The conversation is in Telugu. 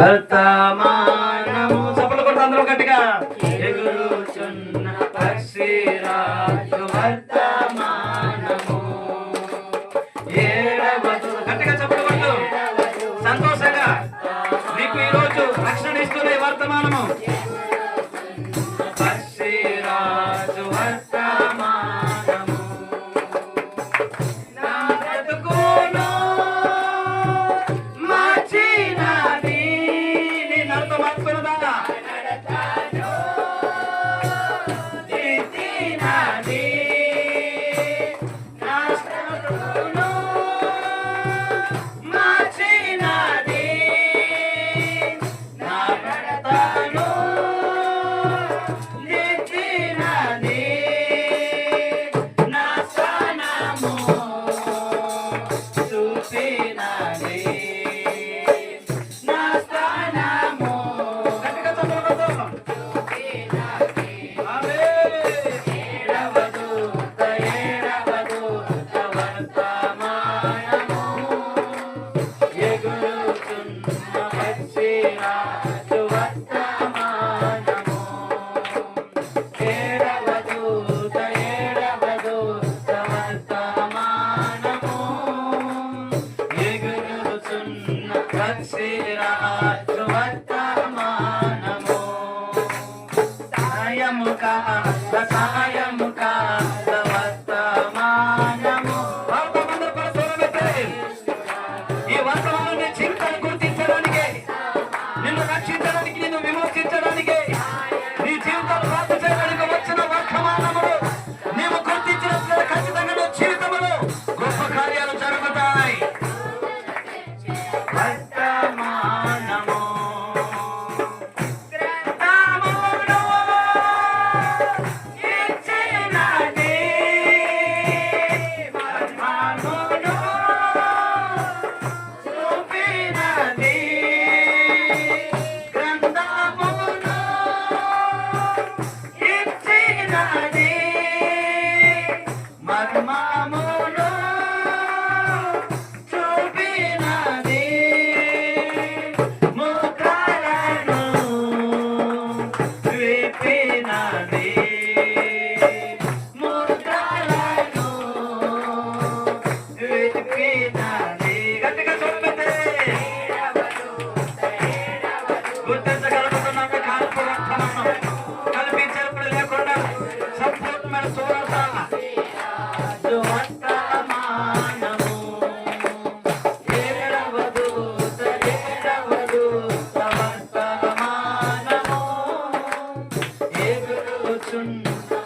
వర్తమానము. సపలు కొట్టు అందరూ గట్టిగా. ఎగురుచున్న పక్షిరాజు వర్తమానం ధ్రువశ్రీరామ నమో సాయముఖ రసాయ